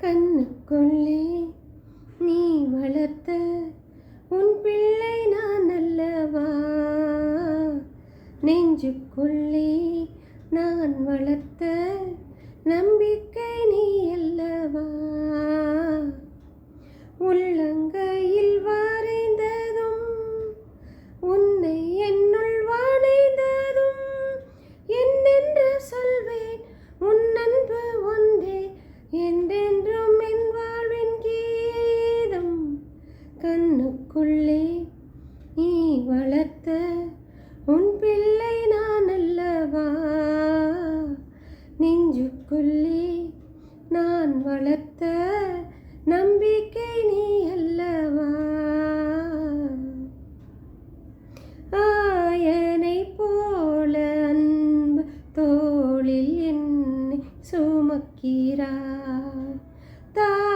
கண்ணுக்குள்ளே நீ வளர்த்த உன் பிள்ளை நான் அல்லவா? நெஞ்சுக்குள்ளே நான் வளர்த்த நம்பிக்கை நீ அல்லவா? கண்ணுக்குள்ளே நீ வளர்த்த உன் பிள்ளை நான் அல்லவா? நெஞ்சுக்குள்ளே நான் வளர்த்த நம்பிக்கை நீ அல்லவா? ஆயனை போல அன்பு தோளில் என்னை சுமக்கிறார். தா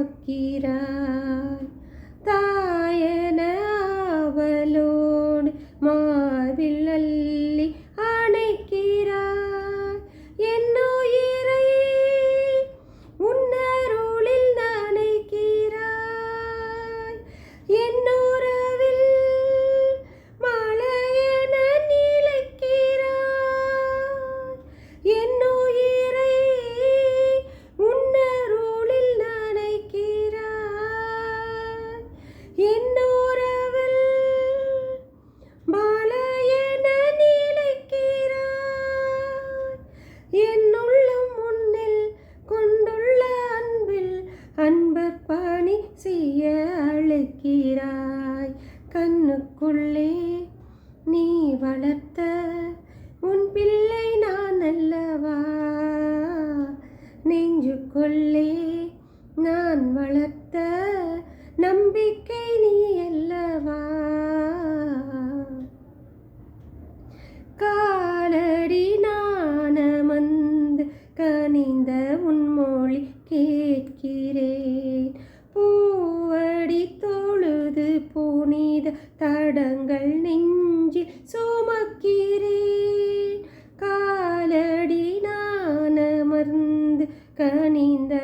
നോക്കിരാൻ തായനാവലോട് മാവില്ലല്ല கண்ணுக்குள்ளே நீ வளர்த்த உன் பிள்ளை நான் அல்லவா? நெஞ்சுக்குள்ளே நான் வளர்த்த நம்பிக்கை நீ அல்லவா? காலடி நான் நாணமந்து கனிந்த உன் மொழி கேட்கிறேன். நெஞ்சில் சுமக்கிறேன். காலடி நான் அமர்ந்து கனிந்த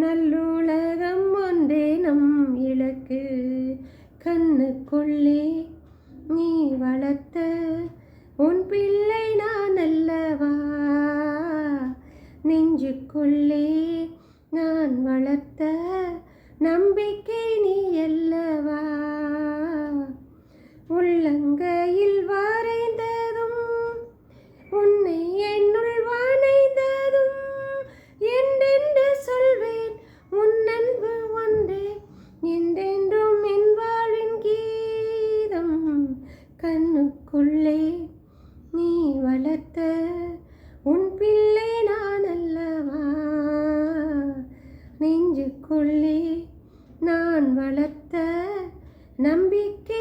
நல்லுலகம் ஒன்றே நம் இலக்கு. கண்ணுக்குள்ளே நீ வளர்த்த உன் பிள்ளை நான் அல்லவா? நெஞ்சுக்குள்ளே நான் வளர்த்த நம்பிக்கை நீ அல்லவா? உள்ளங்கையில் வளர்த்த உன் பிள்ளை நான் அல்லவா நெஞ்சுக்குள்ளே நான் வளர்த்த நம்பிக்கை